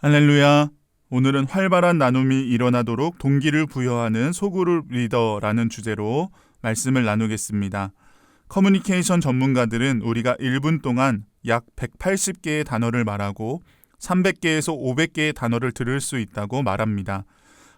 할렐루야. 오늘은 활발한 나눔이 일어나도록 동기를 부여하는 소그룹 리더라는 주제로 말씀을 나누겠습니다. 커뮤니케이션 전문가들은 우리가 1분 동안 약 180개의 단어를 말하고 300개에서 500개의 단어를 들을 수 있다고 말합니다.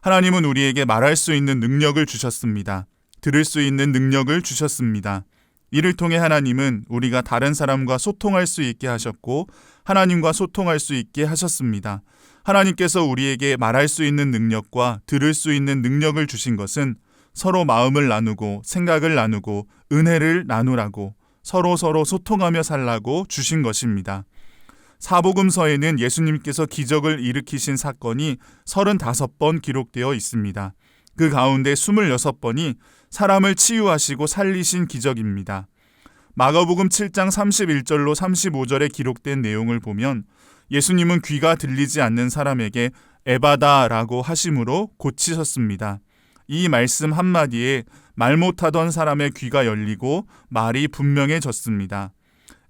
하나님은 우리에게 말할 수 있는 능력을 주셨습니다. 들을 수 있는 능력을 주셨습니다. 이를 통해 하나님은 우리가 다른 사람과 소통할 수 있게 하셨고 하나님과 소통할 수 있게 하셨습니다. 하나님께서 우리에게 말할 수 있는 능력과 들을 수 있는 능력을 주신 것은 서로 마음을 나누고 생각을 나누고 은혜를 나누라고 서로 서로 소통하며 살라고 주신 것입니다. 사복음서에는 예수님께서 기적을 일으키신 사건이 35번 기록되어 있습니다. 그 가운데 26번이 사람을 치유하시고 살리신 기적입니다. 마가복음 7장 31절로 35절에 기록된 내용을 보면 예수님은 귀가 들리지 않는 사람에게 에바다라고 하심으로 고치셨습니다. 이 말씀 한마디에 말 못하던 사람의 귀가 열리고 말이 분명해졌습니다.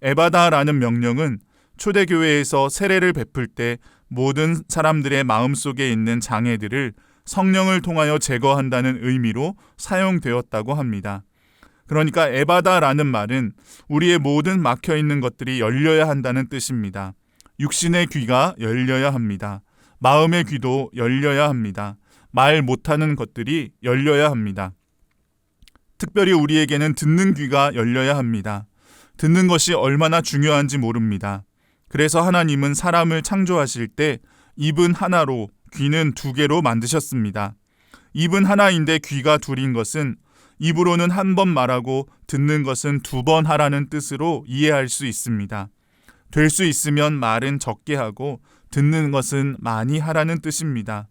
에바다라는 명령은 초대교회에서 세례를 베풀 때 모든 사람들의 마음속에 있는 장애들을 성령을 통하여 제거한다는 의미로 사용되었다고 합니다. 그러니까 에바다라는 말은 우리의 모든 막혀 있는 것들이 열려야 한다는 뜻입니다. 육신의 귀가 열려야 합니다. 마음의 귀도 열려야 합니다. 말 못하는 것들이 열려야 합니다. 특별히 우리에게는 듣는 귀가 열려야 합니다. 듣는 것이 얼마나 중요한지 모릅니다. 그래서 하나님은 사람을 창조하실 때 입은 하나로 귀는 두 개로 만드셨습니다. 입은 하나인데 귀가 둘인 것은 입으로는 한 번 말하고 듣는 것은 두 번 하라는 뜻으로 이해할 수 있습니다. 될 수 있으면 말은 적게 하고 듣는 것은 많이 하라는 뜻입니다.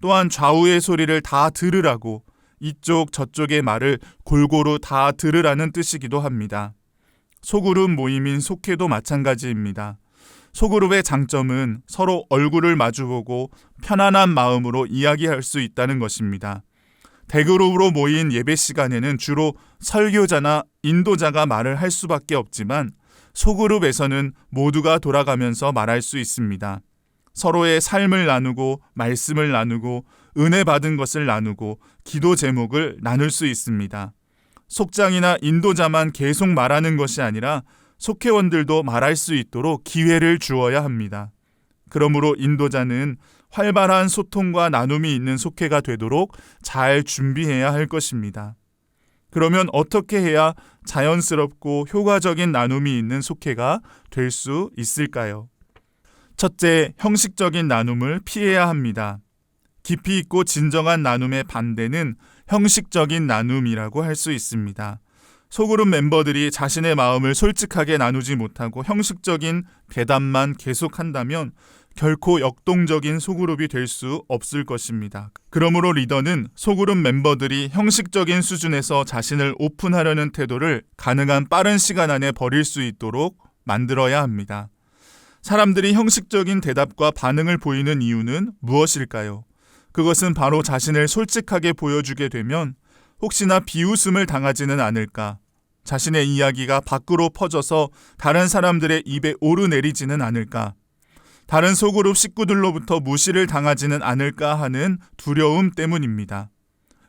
또한 좌우의 소리를 다 들으라고 이쪽 저쪽의 말을 골고루 다 들으라는 뜻이기도 합니다. 소그룹 모임인 속회도 마찬가지입니다. 소그룹의 장점은 서로 얼굴을 마주보고 편안한 마음으로 이야기할 수 있다는 것입니다. 대그룹으로 모인 예배 시간에는 주로 설교자나 인도자가 말을 할 수밖에 없지만 소그룹에서는 모두가 돌아가면서 말할 수 있습니다. 서로의 삶을 나누고 말씀을 나누고 은혜 받은 것을 나누고 기도 제목을 나눌 수 있습니다. 속장이나 인도자만 계속 말하는 것이 아니라 속회원들도 말할 수 있도록 기회를 주어야 합니다. 그러므로 인도자는 활발한 소통과 나눔이 있는 속회가 되도록 잘 준비해야 할 것입니다. 그러면 어떻게 해야 자연스럽고 효과적인 나눔이 있는 속회가 될 수 있을까요? 첫째, 형식적인 나눔을 피해야 합니다. 깊이 있고 진정한 나눔의 반대는 형식적인 나눔이라고 할 수 있습니다. 소그룹 멤버들이 자신의 마음을 솔직하게 나누지 못하고 형식적인 대답만 계속한다면 결코 역동적인 소그룹이 될 수 없을 것입니다. 그러므로 리더는 소그룹 멤버들이 형식적인 수준에서 자신을 오픈하려는 태도를 가능한 빠른 시간 안에 버릴 수 있도록 만들어야 합니다. 사람들이 형식적인 대답과 반응을 보이는 이유는 무엇일까요? 그것은 바로 자신을 솔직하게 보여주게 되면 혹시나 비웃음을 당하지는 않을까, 자신의 이야기가 밖으로 퍼져서 다른 사람들의 입에 오르내리지는 않을까, 다른 소그룹 식구들로부터 무시를 당하지는 않을까 하는 두려움 때문입니다.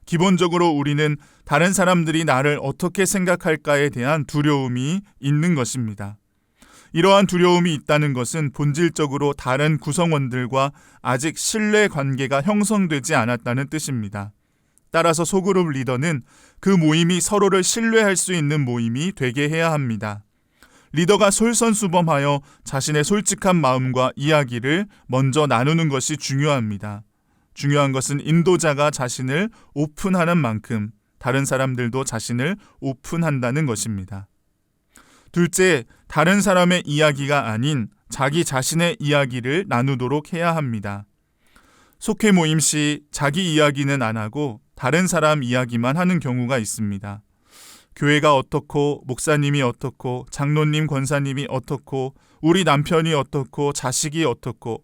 기본적으로 우리는 다른 사람들이 나를 어떻게 생각할까에 대한 두려움이 있는 것입니다. 이러한 두려움이 있다는 것은 본질적으로 다른 구성원들과 아직 신뢰 관계가 형성되지 않았다는 뜻입니다. 따라서 소그룹 리더는 그 모임이 서로를 신뢰할 수 있는 모임이 되게 해야 합니다. 리더가 솔선수범하여 자신의 솔직한 마음과 이야기를 먼저 나누는 것이 중요합니다. 중요한 것은 인도자가 자신을 오픈하는 만큼 다른 사람들도 자신을 오픈한다는 것입니다. 둘째, 다른 사람의 이야기가 아닌 자기 자신의 이야기를 나누도록 해야 합니다. 속회 모임 시 자기 이야기는 안 하고 다른 사람 이야기만 하는 경우가 있습니다. 교회가 어떻고 목사님이 어떻고 장로님 권사님이 어떻고 우리 남편이 어떻고 자식이 어떻고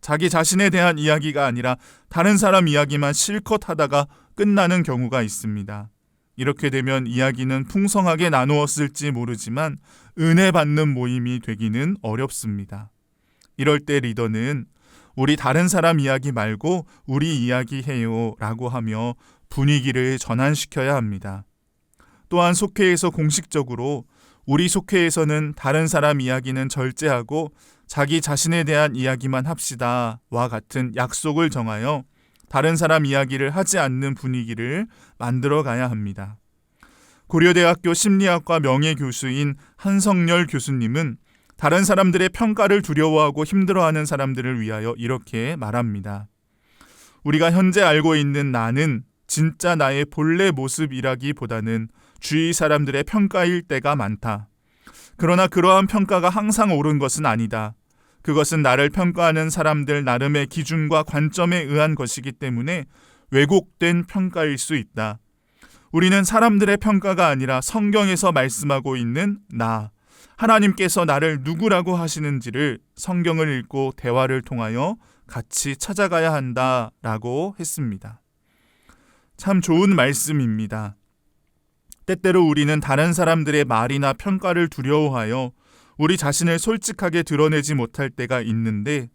자기 자신에 대한 이야기가 아니라 다른 사람 이야기만 실컷 하다가 끝나는 경우가 있습니다. 이렇게 되면 이야기는 풍성하게 나누었을지 모르지만 은혜 받는 모임이 되기는 어렵습니다. 이럴 때 리더는 우리 다른 사람 이야기 말고 우리 이야기 해요 라고 하며 분위기를 전환시켜야 합니다. 또한 속회에서 공식적으로 우리 속회에서는 다른 사람 이야기는 절제하고 자기 자신에 대한 이야기만 합시다 와 같은 약속을 정하여 다른 사람 이야기를 하지 않는 분위기를 만들어 가야 합니다. 고려대학교 심리학과 명예교수인 한성열 교수님은 다른 사람들의 평가를 두려워하고 힘들어하는 사람들을 위하여 이렇게 말합니다. 우리가 현재 알고 있는 나는 진짜 나의 본래 모습이라기보다는 주위 사람들의 평가일 때가 많다. 그러나 그러한 평가가 항상 옳은 것은 아니다. 그것은 나를 평가하는 사람들 나름의 기준과 관점에 의한 것이기 때문에 왜곡된 평가일 수 있다. 우리는 사람들의 평가가 아니라 성경에서 말씀하고 있는 나, 하나님께서 나를 누구라고 하시는지를 성경을 읽고 대화를 통하여 같이 찾아가야 한다 라고 했습니다. 참 좋은 말씀입니다. 때때로 우리는 다른 사람들의 말이나 평가를 두려워하여 우리 자신을 솔직하게 드러내지 못할 때가 있는데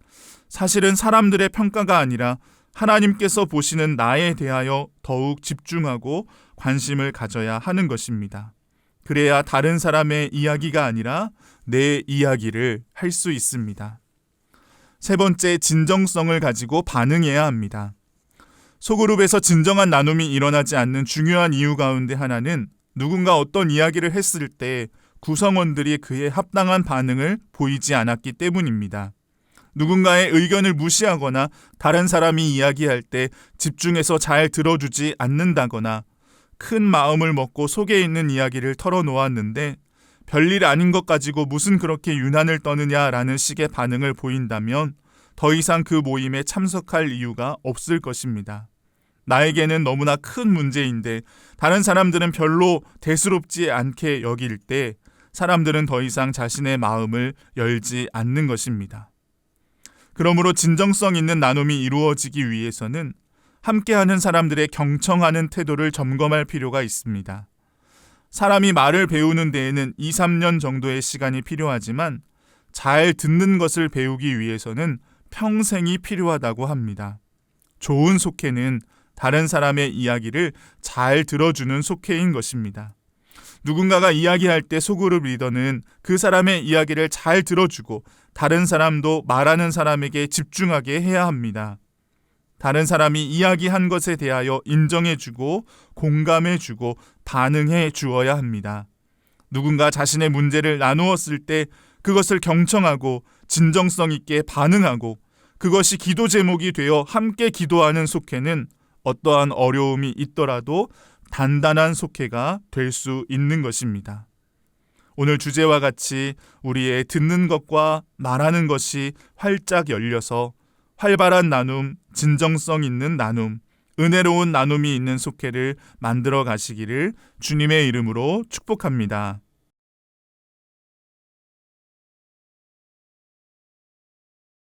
사실은 사람들의 평가가 아니라 하나님께서 보시는 나에 대하여 더욱 집중하고 관심을 가져야 하는 것입니다. 그래야 다른 사람의 이야기가 아니라 내 이야기를 할 수 있습니다. 세 번째, 진정성을 가지고 반응해야 합니다. 소그룹에서 진정한 나눔이 일어나지 않는 중요한 이유 가운데 하나는 누군가 어떤 이야기를 했을 때 구성원들이 그에 합당한 반응을 보이지 않았기 때문입니다. 누군가의 의견을 무시하거나 다른 사람이 이야기할 때 집중해서 잘 들어주지 않는다거나 큰 마음을 먹고 속에 있는 이야기를 털어놓았는데 별일 아닌 것 가지고 무슨 그렇게 유난을 떠느냐라는 식의 반응을 보인다면 더 이상 그 모임에 참석할 이유가 없을 것입니다. 나에게는 너무나 큰 문제인데 다른 사람들은 별로 대수롭지 않게 여길 때 사람들은 더 이상 자신의 마음을 열지 않는 것입니다. 그러므로 진정성 있는 나눔이 이루어지기 위해서는 함께하는 사람들의 경청하는 태도를 점검할 필요가 있습니다. 사람이 말을 배우는 데에는 2, 3년 정도의 시간이 필요하지만 잘 듣는 것을 배우기 위해서는 평생이 필요하다고 합니다. 좋은 속회는 다른 사람의 이야기를 잘 들어주는 속회인 것입니다. 누군가가 이야기할 때 소그룹 리더는 그 사람의 이야기를 잘 들어주고 다른 사람도 말하는 사람에게 집중하게 해야 합니다. 다른 사람이 이야기한 것에 대하여 인정해주고 공감해주고 반응해 주어야 합니다. 누군가 자신의 문제를 나누었을 때 그것을 경청하고 진정성 있게 반응하고 그것이 기도 제목이 되어 함께 기도하는 속회는 어떠한 어려움이 있더라도 단단한 속회가 될 수 있는 것입니다. 오늘 주제와 같이 우리의 듣는 것과 말하는 것이 활짝 열려서 활발한 나눔, 진정성 있는 나눔, 은혜로운 나눔이 있는 속회를 만들어 가시기를 주님의 이름으로 축복합니다.